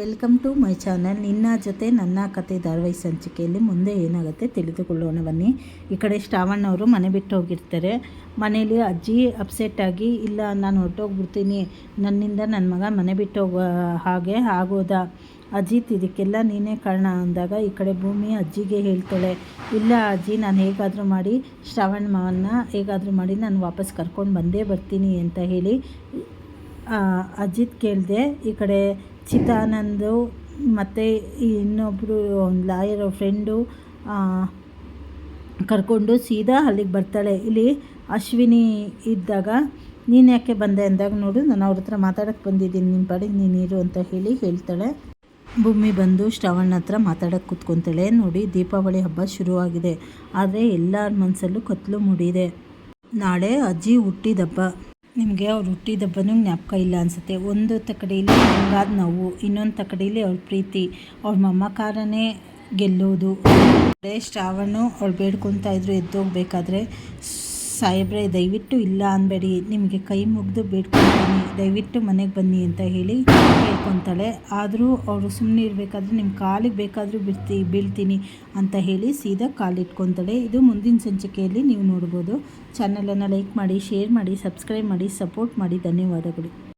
Welcome to my channel. ನಿನ್ನ ಜೊತೆ ನನ್ನ ಕತೆ ಧಾರಾವಾಹಿ ಸಂಚಿಕೆಯಲ್ಲಿ ಮುಂದೆ ಏನಾಗುತ್ತೆ ತಿಳಿದುಕೊಳ್ಳೋಣ ಬನ್ನಿ. ಈ ಕಡೆ ಶ್ರಾವಣ್ಣವರು ಮನೆ ಬಿಟ್ಟು ಹೋಗಿರ್ತಾರೆ. ಮನೇಲಿ ಅಜ್ಜಿ ಅಪ್ಸೆಟ್ ಆಗಿ, ಇಲ್ಲ, ನಾನು ಹೊರಟೋಗ್ಬಿಡ್ತೀನಿ, ನನ್ನಿಂದ ನನ್ನ ಮಗ ಮನೆ ಬಿಟ್ಟು ಹೋಗೋ ಹಾಗೆ ಆಗೋದ. ಅಜಿತ್, ಇದಕ್ಕೆಲ್ಲ ನೀನೇ ಕಾರಣ ಅಂದಾಗ ಈ ಕಡೆ ಭೂಮಿ ಅಜ್ಜಿಗೆ ಹೇಳ್ತಾಳೆ. ಇಲ್ಲ ಅಜ್ಜಿ, ನಾನು ಹೇಗಾದರೂ ಮಾಡಿ ಶ್ರಾವಣ್ಣವನ್ನು ಹೇಗಾದರೂ ಮಾಡಿ, ನಾನು ವಾಪಸ್ ಕರ್ಕೊಂಡು ಬಂದೇ ಬರ್ತೀನಿ ಅಂತ ಹೇಳಿ ಅಜಿತ್ ಕೇಳಿದೆ, ಈ ಕಡೆ ಚಿತ್ತಾನಂದು ಮತ್ತು ಇನ್ನೊಬ್ಬರು ಲಾಯರ್ ಫ್ರೆಂಡು ಕರ್ಕೊಂಡು ಸೀದಾ ಅಲ್ಲಿಗೆ ಬರ್ತಾಳೆ. ಇಲ್ಲಿ ಅಶ್ವಿನಿ ಇದ್ದಾಗ, ನೀನು ಯಾಕೆ ಬಂದೆ? ಅಂದಾಗ, ನೋಡು, ನಾನು ಅವ್ರ ಹತ್ರ ಮಾತಾಡೋಕ್ಕೆ ಬಂದಿದ್ದೀನಿ. ನಿಮ್ಮ ಪಾಡಿಗೆ ಇರು ಅಂತ ಹೇಳಿ ಹೇಳ್ತಾಳೆ. ಭೂಮಿ ಬಂದು ಶ್ರವಣ್ ಹತ್ರ ಮಾತಾಡೋಕ್ಕೆ ಕೂತ್ಕೊತಾಳೆ. ನೋಡಿ, ದೀಪಾವಳಿ ಹಬ್ಬ ಶುರುವಾಗಿದೆ. ಆದರೆ ಎಲ್ಲರ ಮನಸ್ಸಲ್ಲೂ ಕತ್ಲು ಮೂಡಿದೆ. ನಾಳೆ ಅಜ್ಜಿ ಹುಟ್ಟಿದಬ್ಬ ನಿಮಗೆ ಅವ್ರು ಹುಟ್ಟಿದಬ್ಬನೂ ಜ್ಞಾಪಕ ಇಲ್ಲ ಅನಿಸುತ್ತೆ. ಒಂದು ತಕಡೆಯಲ್ಲಿ ಹಂಗಾದ ನೋವು, ಇನ್ನೊಂದು ತಕಡೆಯಲ್ಲಿ ಅವ್ರ ಪ್ರೀತಿ, ಅವ್ರ ಮಮಕಾರನೇ ಗೆಲ್ಲೋದು. ಶ್ರಾವಣು ಅವಳು ಬೇಡ್ಕೊತಾ ಇದ್ರು ಎದ್ದೋಗ್ಬೇಕಾದ್ರೆ ಸಾಹೇಬ್ರೆ, ದಯವಿಟ್ಟು ಇಲ್ಲ ಅನ್ಬೇಡಿ. ನಿಮಗೆ ಕೈ ಮುಗಿದು ಬೇಡ್ಕೊತೀನಿ ದಯವಿಟ್ಟು ಮನೆಗೆ ಬನ್ನಿ ಅಂತ ಹೇಳಿ ಹೇಳ್ಕೊತಾಳೆ. ಆದರೂ ಅವರು ಸುಮ್ಮನೆ ಇರಬೇಕಾದ್ರೆ ನಿಮ್ಮ ಕಾಲಿಗೆ ಬೇಕಾದರೂ ಬಿಡ್ತಿ, ಬೀಳ್ತೀನಿ ಅಂತ ಹೇಳಿ ಸೀದಾ ಕಾಲಿಟ್ಕೊತಾಳೆ. ಇದು ಮುಂದಿನ ಸಂಚಿಕೆಯಲ್ಲಿ ನೀವು ನೋಡ್ಬೋದು. ಚಾನಲನ್ನು ಲೈಕ್ ಮಾಡಿ, ಶೇರ್ ಮಾಡಿ, ಸಬ್ಸ್ಕ್ರೈಬ್ ಮಾಡಿ, ಸಪೋರ್ಟ್ ಮಾಡಿ. ಧನ್ಯವಾದಗಳು.